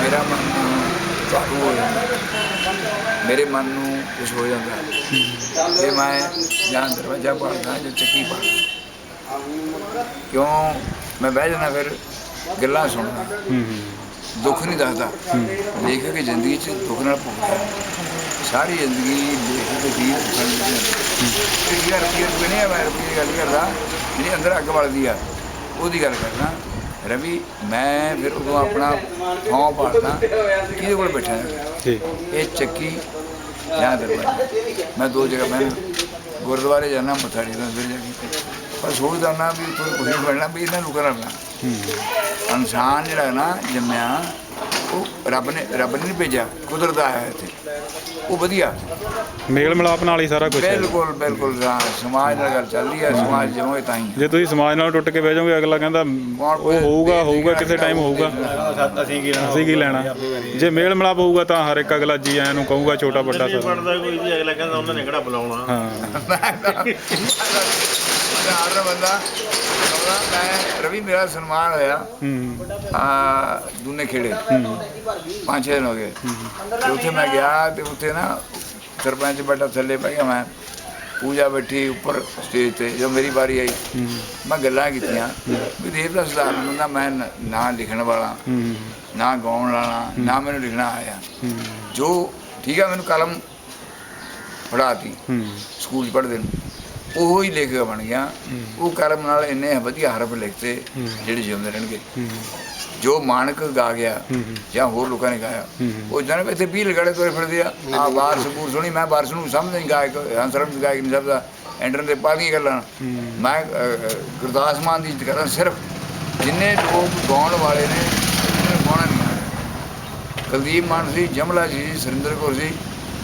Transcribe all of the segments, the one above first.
ਮੇਰਾ ਮਨ ਚਾਲੂ ਹੋ ਜਾਂਦਾ ਮੇਰੇ ਮਨ ਨੂੰ ਕੁਝ ਹੋ ਜਾਂਦਾ ਤੇ ਮੈਂ ਜਾਂ ਦਰਵਾਜ਼ਾ ਪੜਦਾ ਜਾਂ ਚੱਕੀ ਪੜਦਾ ਕਿਉਂ ਮੈਂ ਬਹਿ ਜਾਣਾ ਫਿਰ ਗੱਲਾਂ ਸੁਣਦਾ। ਹੂੰ ਹੂੰ। ਦੁੱਖ ਨਹੀਂ ਦੱਸਦਾ। ਲੇਖਕ ਦੀ ਜ਼ਿੰਦਗੀ 'ਚ ਦੁੱਖ ਨਾਲ ਭੁਗਤਿਆ ਸਾਰੀ ਜ਼ਿੰਦਗੀ ਲੇਖਕ ਦੀ ਸੰਗਤ ਇਹ ਯਾਰ ਕੀ ਬਣੇ ਆ ਮੈਂ ਰੁਪਏ ਦੀ ਗੱਲ ਕਰਦਾ ਜਿਹੜੀ ਅੰਦਰ ਅੱਗ ਬਲਦੀ ਆ ਉਹਦੀ ਗੱਲ ਕਰਦਾ। ਰਵੀ ਮੈਂ ਫਿਰ ਉਦੋਂ ਆਪਣਾ ਥਾਂ ਪਾੜਦਾ ਕਿਹਦੇ ਕੋਲ ਬੈਠਾ? ਠੀਕ। ਇਹ ਚੱਕੀ ਜਾਂ ਦਰਬਾਰ। ਮੈਂ ਦੋ ਜਗ੍ਹਾ ਮੈਂ ਗੁਰਦੁਆਰੇ ਜਾਣਾ ਮੱਥਾ ਟੇਕਣਾ ਫਿਰ ਜਾ ਕੇ ਪਰ ਸੋਚਦਾ ਨਾ ਵੀ ਉੱਥੋਂ ਕੁਝ ਬਣਨਾ ਵੀ ਇਹਨਾਂ ਨਾ ਹੂੰ। ਇਨਸਾਨ ਜਿਹੜਾ ਨਾ ਜੰਮਿਆ ਉਹ ਰੱਬ ਨੇ ਰੱਬ ਨੇ ਨਹੀਂ ਭੇਜਿਆ ਕੁਦਰਤ ਦਾ ਆਇਆ ਇੱਥੇ। ਉਹ ਵਧੀਆ। ਮੇਲ ਮਿਲਾਪ ਨਾਲ ਹੀ ਸਾਰਾ ਕੁਝ ਹੈ। ਬਿਲਕੁਲ ਬਿਲਕੁਲ ਹਾਂ, ਸਮਾਜ ਨਾਲ ਗੱਲ ਚੱਲਦੀ ਹੈ ਸਮਾਜ ਜਿਵੇਂ ਤਾਂ ਹੀ ਜੇ ਤੁਸੀਂ ਸਮਾਜ ਨਾਲ ਟੁੱਟ ਕੇ ਬਹਿ ਜਾਓਗੇ ਅਗਲਾ ਕਹਿੰਦਾ ਉਹ ਹੋਊਗਾ ਹੋਊਗਾ ਕਿਸੇ ਟਾਈਮ ਹੋਊਗਾ। ਅਸੀਂ ਕੀ ਅਸੀਂ ਕੀ ਲੈਣਾ? ਜੇ ਮੇਲ ਮਿਲਾਪ ਹੋਊਗਾ ਤਾਂ ਹਰ ਇੱਕ ਅਗਲਾ ਜੀ ਆਇਆਂ ਨੂੰ ਕਹੂਗਾ ਛੋਟਾ ਵੱਡਾ ਨਹੀਂ ਸਭ ਬਣਦਾ ਕੋਈ ਜੀ ਅਗਲਾ ਕਹਿੰਦਾ ਉਹਨਾਂ ਨੇ ਕਿਹੜਾ ਬੁਲਾਉਣਾ। ਹਾਂ। ਬੰਦਾ। ਮੈਂ ਰਵੀ ਮੇਰਾ ਸਨਮਾਨ ਹੋਇਆ। ਹੂੰ। ਆ ਦੂਨੇ ਖੇੜੇ। ਪੰਜ ਛੇ ਦਿਨ ਹੋ ਗਏ। ਤੇ ਉੱਥੇ ਮੈਂ ਗਿਆ ਤੇ ਉੱਥੇ ਨਾ ਸਰਪੰਚ ਬੈਠਾ ਥੱਲੇ ਪੈ ਗਿਆ ਮੈਂ। ਪੂਜਾ ਬੈਠੀ ਉੱਪਰ ਸਟੇਜ ਤੇ ਜਦੋਂ ਮੇਰੀ ਵਾਰੀ ਆਈ ਮੈਂ ਗੱਲਾਂ ਕੀਤੀਆਂ। ਵੀ ਦੇਵ ਦਾ ਸੁਧਾਰ ਬੰਦਾ ਮੈਂ ਨ- ਲਿਖਣ ਵਾਲਾ ਨਾ ਗਾਉਣ ਵਾਲਾ ਨਾ ਮੈਨੂੰ ਲਿਖਣਾ ਆਇਆ। ਜੋ ਠੀਕ ਆ ਮੈਨੂੰ ਕਲਮ ਪੜਾਤੀ ਸਕੂਲ ਪੜ੍ਹਦੇ ਨੂੰ। ਉਹੋ ਹੀ ਲੇਖਕ ਬਣ ਗਿਆ। ਉਹ ਕਲਮ ਨਾਲ ਇੰਨੇ ਵਧੀਆ ਹਰਫ ਲਿਖਤੇ। ਜਿਹੜੇ ਜਿਉਂਦੇ ਰਹਿਣਗੇ। ਜੋ ਮਾਨਕ ਗਾ ਗਿਆ ਜਾਂ ਹੋਰ ਲੋਕਾਂ ਨੇ ਗਾਇਆ। ਉਹ ਜਨ ਇੱਥੇ ਵੀ ਲਗੜੇ ਤੋਰੇ ਫਿਰਦੇ ਆ। ਆ ਬਾਰਸ ਬੂਰ ਸੁਣੀ ਮੈਂ ਬਾਰਸ ਨੂੰ ਸਮਝ ਨਹੀਂ ਗਾਇਕ ਹੰਸਰਮ ਗਾਇਕ ਨਹੀਂ ਸਮਝਦਾ। ਐਂਟਰ ਦੇ ਪਾਲੀਆਂ ਗੱਲਾਂ। ਮੈਂ ਗੁਰਦਾਸ ਮਾਨ ਦੀ ਕਰਦਾ ਸਿਰਫ ਜਿੰਨੇ ਲੋਕ ਗਾਉਣ ਵਾਲੇ ਨੇ ਉਹਨਾਂ ਨੂੰ ਗਾਉਣਾ ਨਹੀਂ ਕੁਲਦੀਪ ਮਾਨ ਸੀ ਜਮਲਾ ਜੀ ਸੁਰਿੰਦਰ ਕੌਰ ਸੀ।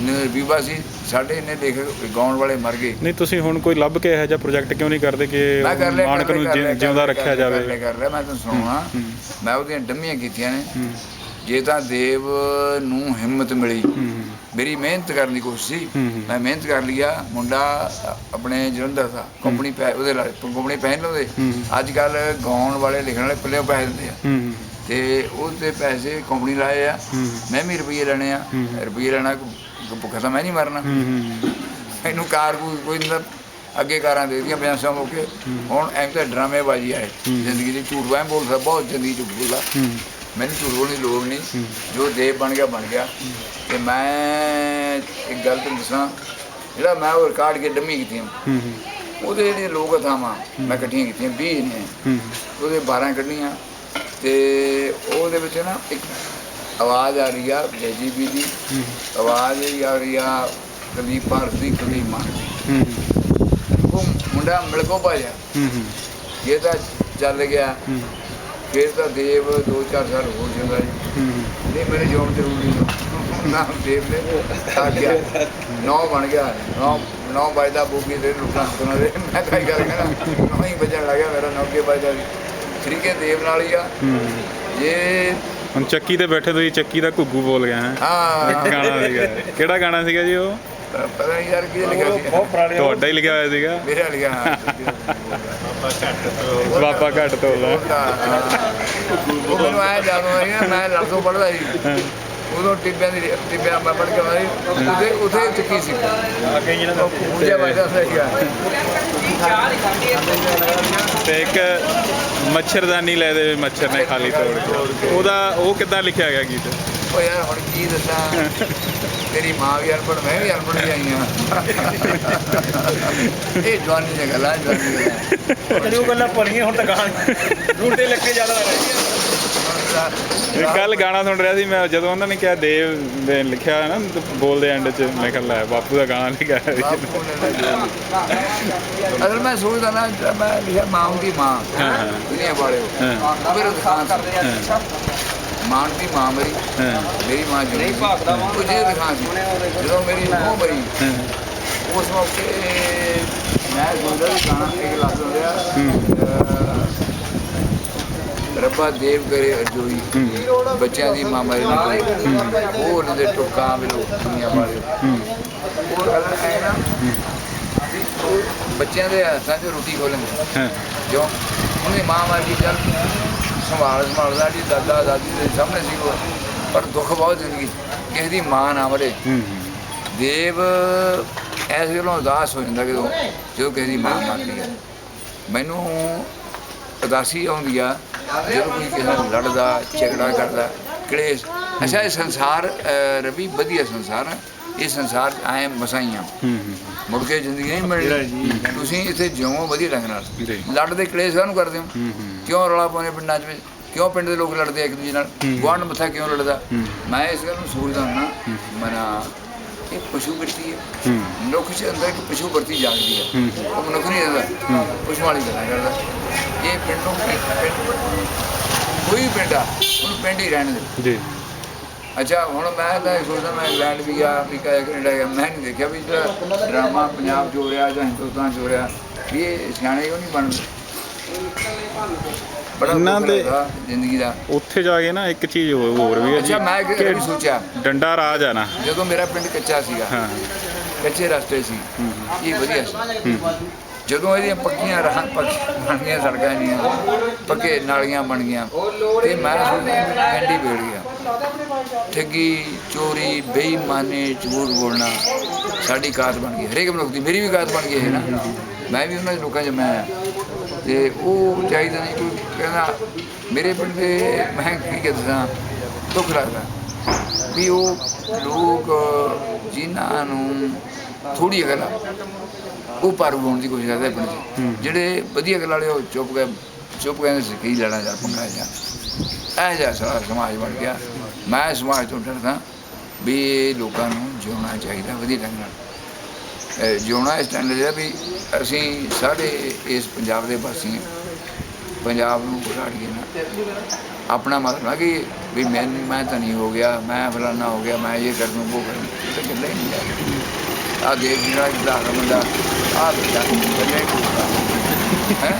ਨ- ਬੀਬਾ ਸੀ ਸਾਡੇ ਇੰਨੇ ਲੇਖਕ ਗਾਉਣ ਵਾਲੇ ਮਰ ਗਏ। ਨਹੀਂ ਤੁਸੀਂ ਹੁਣ ਕੋਈ ਲੱਭ ਕੇ ਇਹੋ ਜਿਹਾ ਪ੍ਰੋਜੈਕਟ ਕਿਉਂ ਨਹੀਂ ਕਰਦੇ ਕਿ ਮੈਂ ਮਾਨਕ ਨੂੰ ਜਿਉਂਦਾ ਰੱਖਿਆ ਜਾਵੇ। ਕਰ ਲਿਆ ਮੈਂ ਤੁਹਾਨੂੰ ਸੁਣਾਉਣਾ। ਮੈਂ ਉਹਦੀਆਂ ਡੰਮੀਆਂ ਕੀਤੀਆਂ ਨੇ। ਜੇ ਤਾਂ ਦੇਵ ਨੂੰ ਹਿੰਮਤ ਮਿਲੀ। ਮੇਰੀ ਮਿਹਨਤ ਕਰਨ ਦੀ ਕੋਸ਼ਿਸ਼ ਸੀ। ਮੈਂ ਮਿਹਨਤ ਕਰ ਲਿਆ। ਮੁੰਡਾ ਆਪਣੇ ਜਲੰਧਰ ਦਾ ਕੰਪਨੀ ਪੈ ਉਹਦੇ ਨਾਲ ਕੰਪਨੀ ਪਹਿਨ ਲਓਦੇ ਹੂੰ। ਅੱਜ ਕੱਲ ਗਾਉਣ ਵਾਲੇ ਲਿਖਣ ਵਾਲੇ ਪੱਲੇ ਪੈਸੇ ਦਿੰਦੇ ਆ। ਤੇ ਉਹ ਤੇ ਪੈਸੇ ਕੰਪਨੀ ਲਾਏ ਆ। ਹੂੰ। ਮੈਂ ਵੀ ਰੁਪਈਏ ਲੈਣੇ ਆ। ਹੂੰ। ਰੁਪਈਏ ਲੈਣਾ ਭੁੱਖਾ ਤਾਂ ਮੈਂ ਨਹੀਂ ਮਰਨਾ। ਹੂੰ ਹੂੰ। ਮੈਨੂੰ ਕਾਰ ਕੋਈ ਨਹੀਂ ਅੱਗੇ ਕਾਰਾਂ ਦੇ ਦੀਆਂ ਬਿਆਸਾਂ ਮੌਕੇ ਹੁਣ ਐਂ ਤਾਂ ਡਰਾਮੇਬਾਜ਼ੀ ਆਏ ਹੂੰ। ਜ਼ਿੰਦਗੀ ਦੀ ਝੂਠ ਮੈਂ ਬੋਲਦਾ ਬਹੁਤ ਜ਼ਿੰਦਗੀ ਝੂਠ ਬੋਲਦਾ। ਹੂੰ। ਮੈਨੂੰ ਝੂਠ ਬੋਲਣ ਦੀ ਲੋੜ ਨਹੀਂ। ਹੂੰ। ਜੋ ਦੇਵ ਬਣ ਗਿਆ ਬਣ ਗਿਆ। ਤੇ ਮੈਂ ਇੱਕ ਗੱਲ ਤੁਹਾਨੂੰ ਦੱਸਾਂ ਜਿਹੜਾ ਮੈਂ ਉਹ ਰਿਕਾਰਡ ਕੇ ਡੰਮੀ ਹੂੰ ਹੂੰ। ਉਹਦੇ ਜਿਹੜੇ ਲੋਕ ਥਾਵਾਂ ਮੈਂ ਇਕੱਠੀਆਂ ਕੀਤੀਆਂ 20 ਨੇ ਹੂੰ। ਉਹਦੇ 12 ਕੱਢੀਆਂ। ਤੇ ਉਹਦੇ ਵਿੱਚ ਨਾ ਇੱਕ ਆਵਾਜ਼ ਆ ਰਹੀ ਆ ਜੀਬੀ ਦੀ। ਹੂੰ। ਆਵਾਜ਼ ਆ ਰਹੀ ਆ ਕੁਲਦੀਪ ਮਾਨ ਦੀ। ਹੂੰ ਉਹ ਮੁੰਡਾ ਮਿਲਕੋ ਭਾਜਾ ਹੂੰ ਹੂੰ। ਇਹ ਤਾਂ ਚੱਲ ਗਿਆ। ਹੂੰ। ਫਿਰ ਤਾਂ ਦੇਵ 2-4 ਸਾਲ ਹੋਰ ਜਿਉਂਦਾ ਜੀ। ਹੂੰ ਨਹੀਂ ਮੇਰੇ ਜੋਬ ਜ਼ਰੂਰੀ ਨਾਮ ਦੇਵ ਨੇ। ਆ ਗਿਆ। ਨੌ ਬਣ ਗਿਆ। ਨੌ ਨੌ ਵਜਦਾ ਬੋਗੀ ਦੇ ਲੁਕਾਂ ਸੁਣਾ ਦੇ। ਮੈਂ ਕਾਈ ਗੱਲ ਕਰਾਂ ਨੌ ਹੀ ਵਜਣ ਲੱਗਿਆ ਮੇਰਾ ਨੌ ਕੇ ਵਜਦਾ ਤਰੀਕੇ ਦੇਵ ਨਾਲ ਹੀ ਆ। ਹੂੰ। ਇਹ ਹੁਣ ਚੱਕੀ ਤੇ ਬੈਠੇ ਤੁਸੀਂ ਚੱਕੀ ਦਾ ਘੁੱਗੂ ਬੋਲ ਗਿਆ ਹੈ। ਹਾਂ। ਗਾਣਾ ਸੀਗਾ। ਕਿਹੜਾ ਗਾਣਾ ਸੀਗਾ ਜੀ ਉਹ? ਪਤਾ ਨਹੀਂ ਯਾਰ ਕੀ ਲਿਖਿਆ ਸੀ। ਬਹੁਤ ਪੁਰਾਣੇ ਤੁਹਾਡਾ ਹੀ ਲਿਖਿਆ ਹੋਇਆ ਸੀਗਾ। ਮੇਰੇ ਵਾਲੀ ਗਿਆ ਹਾਂ। ਆਪਾਂ ਘੱਟ ਤੋਂ। ਬਾਬਾ ਘੱਟ ਤੋਲਦਾ ਉਹ ਮੈਨੂੰ ਆਇਆ ਜਦੋਂ ਆਈ ਨਾ ਮੈਂ ਲੜਸੋਂ ਪੜਦਾ ਸੀ। ਉਦੋਂ ਟਿੱਬਿਆਂ ਦੀ ਟਿੱਬਿਆਂ ਮੈਂ ਪੜ ਕੇ ਆਇਆ ਸੀ। ਉਹਦੇ ਉੱਥੇ ਚੱਕੀ ਸੀ। ਅੱਗੇ ਜਿਹੜਾ ਦਾ ਪੂਜਾ ਵਜਦਾ ਸੀਗਾ। ਤੇ ਇੱਕ ਮੱਛਰਦਾਨੀ ਲੈ ਦੇ ਮੱਛਰ ਨੇ ਖਾਲੀ ਤੋੜ ਕੇ। ਉਹਦਾ ਉਹ ਕਿੱਦਾਂ ਲਿਖਿਆ ਗਿਆ ਗੀਤ? ਉਹ ਯਾਰ ਹੁਣ ਕੀ ਦੱਸਾਂ? ਤੇਰੀ ਮਾਂ ਵੀ ਅਨਪੜ੍ਹ ਮੈਂ ਵੀ ਅਨਪੜ੍ਹ ਹੀ ਆਈ ਹਾਂ। ਇਹ ਜਵਾਨੀ ਦੀਆਂ ਗੱਲਾਂ ਜਵਾਨੀ ਦੀਆਂ ਗੱਲਾਂ। ਜਿਹੜੀ ਉਹ ਗੱਲਾਂ ਪੜੀਆਂ ਹੁਣ ਤਾਂ ਗਾਣ ਰੂਟੇ ਲੱਗੇ ਜ਼ਿਆਦਾ ਰਹਿ ਕੱਲ ਗਾਣਾ ਸੁਣ ਰਿਹਾ ਸੀ ਮੈਂ ਜਦੋਂ ਉਹਨਾਂ ਨੇ ਕਿਹਾ ਦੇਵ ਦੇ ਲਿਖਿਆ ਹੈ ਨਾ ਬੋਲਦੇ ਐਂਡ 'ਚ ਮੈਂ ਕਿਹਾ ਲੈ ਬਾਪੂ ਦਾ ਗਾਣਾ ਲਿਖਿਆ ਅਗਰ ਮੈਂ ਸੋਚਦਾ ਨਾ ਮੈਂ ਲਿਖਿਆ ਮਾਂ ਦੀ ਮਾਂ। ਦੁਨੀਆ ਵਾਲੇ ਹਾਂ। ਮੇਰੇ ਦੁਕਾਨ ਹਾਂ, ਮਾਂ ਦੀ ਮਾਂ ਮਰੀ ਮੇਰੀ ਮਾਂ ਜੀ ਨਹੀਂ ਭਾਗਦਾ ਵਾਂ ਉਹ ਜੇ ਦਿਖਾਂ ਸੀ ਜਦੋਂ ਮੇਰੀ ਮਾਂ ਮਰੀ ਉਸ ਮੌਕੇ ਮੈਂ ਗੁੰਦਰ ਗਾਣਾ ਇੱਕ ਲੱਗ ਰਿਹਾ ਰੱਬਾ ਦੇਵ ਕਰੇ ਅਰਜੋਈ ਹੂੰ, ਬੱਚਿਆਂ ਦੀ ਮਾਂ ਮਰੀ ਨਾ ਕੋਈ ਉਹ ਉਹਨਾਂ ਦੇ ਟੁੱਕਾਂ ਵੇਲੋ ਦੁਨੀਆ ਵਾਲੇ ਹੂੰ, ਉਹ ਗੱਲ ਹੈ ਨਾ ਵੀ ਬੱਚਿਆਂ ਦੇ ਹੱਥਾਂ 'ਚ ਰੋਟੀ ਖੋਲਣ ਹਾਂ, ਕਿਉਂ? ਉਹਨੇ ਮਾਂ ਗਈ ਚੱਲ ਸੰਭਾਲ ਸੰਭਾਲਦਾ ਜੀ ਦਾਦਾ ਦਾਦੀ ਦੇ ਸਾਹਮਣੇ ਸੀ ਉਹ। ਪਰ ਦੁੱਖ ਬਹੁਤ ਜ਼ਿੰਦਗੀ। ਕਿਸੇ ਦੀ ਮਾਂ ਨਾ ਮਰੇ ਦੇਵ ਐਸ ਗੱਲੋਂ ਉਦਾਸ ਹੋ ਜਾਂਦਾ ਜਦੋਂ ਜਦੋਂ ਕਿਸੇ ਦੀ ਮਾਂ ਮਰਦੀ ਹੈ। ਮੈਨੂੰ ਉਦਾਸੀ ਆਉਂਦੀ ਆ ਜਦੋਂ ਕੋਈ ਕਿਸੇ ਨਾਲ ਲੜਦਾ ਝਗੜਾ ਕਰਦਾ ਕਲੇਸ਼। ਅੱਛਾ ਇਹ ਸੰਸਾਰ ਰਵੀ ਵਧੀਆ ਸੰਸਾਰ ਹੈ। ਇਹ ਸੰਸਾਰ ਆਏ ਮਸਾਈਆਂ। ਮੁੜ ਕੇ ਜ਼ਿੰਦਗੀ ਨਹੀਂ ਮਿਲਣੀ। ਤੁਸੀਂ ਇੱਥੇ ਜਿਉਂ ਵਧੀਆ ਢੰਗ ਨਾਲ। ਲੜਦੇ ਕਲੇਸ਼ ਕਾਹਨੂੰ ਕਰਦੇ ਹੋ? ਕਿਉਂ ਰੌਲਾ ਪਾਉਂਦੇ ਪਿੰਡਾਂ 'ਚ ਵਿੱਚ? ਕਿਉਂ ਪਿੰਡ ਦੇ ਲੋਕ ਲੜਦੇ ਇੱਕ ਦੂਜੇ ਨਾਲ? ਹੂੰ। ਗੁਆਂਢ ਮੱਥਾ ਕਿਉਂ ਲੜਦਾ। ਮੈਂ ਇਸ ਗੱਲ ਨੂੰ ਸੋਚਦਾ ਹਾਂ। ਮਨਾ ਇਹ ਪਸ਼ੂ ਵਰਤੀ ਹੈ। ਮਨੁੱਖ ਦੇ ਅੰਦਰ ਇੱਕ ਪਸ਼ੂ ਵਰਤੀ ਜਾਗਦੀ ਹੈ। ਉਹ ਮਨੁੱਖ ਨਹੀਂ ਰਹਿੰਦਾ। ਪਸ਼ੂ ਵਾਲੀ ਗੱਲਾਂ ਕਰਦਾ। ਇਹ ਪਿੰਡੋਂ ਕੋਈ ਪਿੰਡ ਆ ਉਹਨੂੰ ਪਿੰਡ ਹੀ ਰਹਿਣ ਦੇ। ਜੀ। ਅੱਛਾ ਹੁਣ ਮੈਂ ਤਾਂ ਸੋਚਦਾ ਮੈਂ ਇੰਗਲੈਂਡ ਵੀ ਗਿਆ ਅਮਰੀਕਾ ਗਿਆ ਕੈਨੇਡਾ ਗਿਆ। ਮੈਂ ਨਹੀਂ ਦੇਖਿਆ ਵੀ ਜਿਹੜਾ ਡਰਾਮਾ ਪੰਜਾਬ ਹੋ ਰਿਹਾ ਜਾਂ ਹਿੰਦੁਸਤਾਨ ਹੋ ਰਿਹਾ ਇਹ ਸਿਆਣੇ ਕਿਉਂ ਨਹੀਂ ਬਣਦੇ? ਬੜਾ ਇਹਨਾਂ ਦੇ- ਜ਼ਿੰਦਗੀ ਦਾ। ਉੱਥੇ ਜਾ ਕੇ ਨਾ ਇੱਕ ਚੀਜ਼ ਹੋਰ ਹੋਰ ਵੀ ਹੈ ਜੀ। ਅੱਛਾ ਮੈਂ ਇੱਕ ਇਹ ਵੀ ਸੋਚਿਆ। ਡੰਡਾ ਰਾਜ ਆ ਨਾ। ਜਦੋਂ ਮੇਰਾ ਪਿੰਡ ਕੱਚਾ ਸੀਗਾ ਹਾਂ। ਕੱਚੇ ਰਸਤੇ ਸੀ ਇਹ ਵਧੀਆ ਸੀ। ਜਦੋਂ ਇਹਦੀਆਂ ਪੱਕੀਆਂ ਰਾਹਾਂ ਪੱਕ- ਬਣ ਗਈਆਂ ਸੜਕਾਂ ਨਹੀਂ ਪੱਕੇ ਨਾਲੀਆਂ ਬਣ ਗਈਆਂ ਤੇ ਮੈਂ ਸੋਚਿਆ ਵੀ ਪਿੰਡ ਹੀ ਵਿਗੜ ਗਿਆ। ਠੱਗੀ ਚੋਰੀ ਬੇਈਮਾਨੀ ਝੂਠ ਬੋਲਣਾ ਸਾਡੀ ਕਾਤ ਬਣ ਗਈ। ਹਰੇਕ ਮਨੁੱਖ ਦੀ ਮੇਰੀ ਵੀ ਕਾਤ ਬਣ ਗਈ ਹੈ ਨਾ। ਮੈਂ ਵੀ ਉਹਨਾਂ ਦੇ ਲੋਕਾਂ 'ਚ ਮੈਂ ਤੇ ਉਹ ਚਾਹੀਦਾ ਨਹੀਂ ਕੋਈ ਕਹਿੰਦਾ ਮੇਰੇ ਪਿੰਡ ਦੇ ਮੈਂ ਕੀ ਕਹਿੰਦਾ ਦੁੱਖ ਲੱਗਦਾ। ਵੀ ਉਹ ਲੋਕ ਜਿਨ੍ਹਾਂ ਨੂੰ ਥੋੜੀ ਗੱਲਾਂ ਉਹ ਪਾਰੂ ਹੋਣ ਦੀ ਕੋਸ਼ਿਸ਼ ਕਰਦੇ ਆਪਣੇ 'ਚ। ਜਿਹੜੇ ਵਧੀਆ ਗੱਲਾਂ ਵਾਲੇ ਉਹ ਚੁੱਪ ਗਏ ਚੁੱਪ ਗਏ ਸੀ ਕੀ ਲੈਣਾ ਜਾ ਪੰਗਾ ਜਾ। ਇਹ ਜਿਹਾ ਸਾਰਾ ਸਮਾਜ ਬਣ ਗਿਆ। ਮੈਂ ਸਮਾਜ ਤੋਂ ਡਰਦਾ ਵੀ ਇਹ ਲੋਕਾਂ ਨੂੰ ਜਿਉਣਾ ਚਾਹੀਦਾ ਵਧੀਆ ਢੰਗ ਨਾਲ। ਜਿਉਣਾ ਇਸ ਤਰ੍ਹਾਂ ਲੱਗਦਾ ਵੀ ਅਸੀਂ ਸਾਡੇ ਇਸ ਪੰਜਾਬ ਦੇ ਵਾਸੀ ਪੰਜਾਬ ਨੂੰ ਵਿਗਾੜੀਏ ਨਾ। ਆਪਣਾ ਮਤਲਬ ਨਾ ਕਿ ਵੀ ਮੈਂ ਮੈਂ ਤਾਂ ਨਹੀਂ ਹੋ ਗਿਆ, ਮੈਂ ਫਲਾਨਾ ਹੋ ਗਿਆ, ਮੈਂ ਇਹ ਕਰ ਦੂੰ ਉਹ ਕਰ ਦੂੰ ਇਹ ਤਾਂ ਗੱਲਾਂ ਹੀ ਨਹੀਂ ਜਾਂਦੀਆਂ ਆ ਦੇਖ ਜਿਹੜਾ ਜਿਹੜਾ ਬੰਦਾ ਆ ਬੇਟਾ ਗੱਲਾਂ ਹੀ ਹੈ?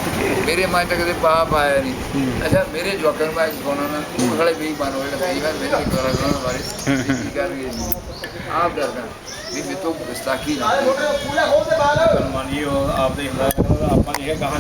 ਮੇਰੇ ਮਨ ਤੱਕ ਕਦੇ ਪਾਪ ਆਇਆ ਨਹੀਂ। ਅੱਛਾ ਮੇਰੇ ਜਵਾਕਾਂ ਨੂੰ ਮੈਂ ਸਿਖਾਉਣਾ ਨਾ ਉਹ ਸਾਲੇ ਵੀ ਬਣ ਹੋਏ ਕਈ ਵਾਰ ਮੇਰੇ ਵਾਰ ਉਹਨਾਂ ਬਾਰੇ ਕੀ ਕਰਨਗੇ ਆਪ ਡਰਦਾ ਵੀ ਮੇਰੇ ਤੋਂ ਗੁਸਤਾਖੀ ਨਾ ਹੋਵੇ। ਮਾਨੀਓ ਆਪ ਦੇਖਦਾ ਆਪਾਂ ਇਹ ਕਹਾਂ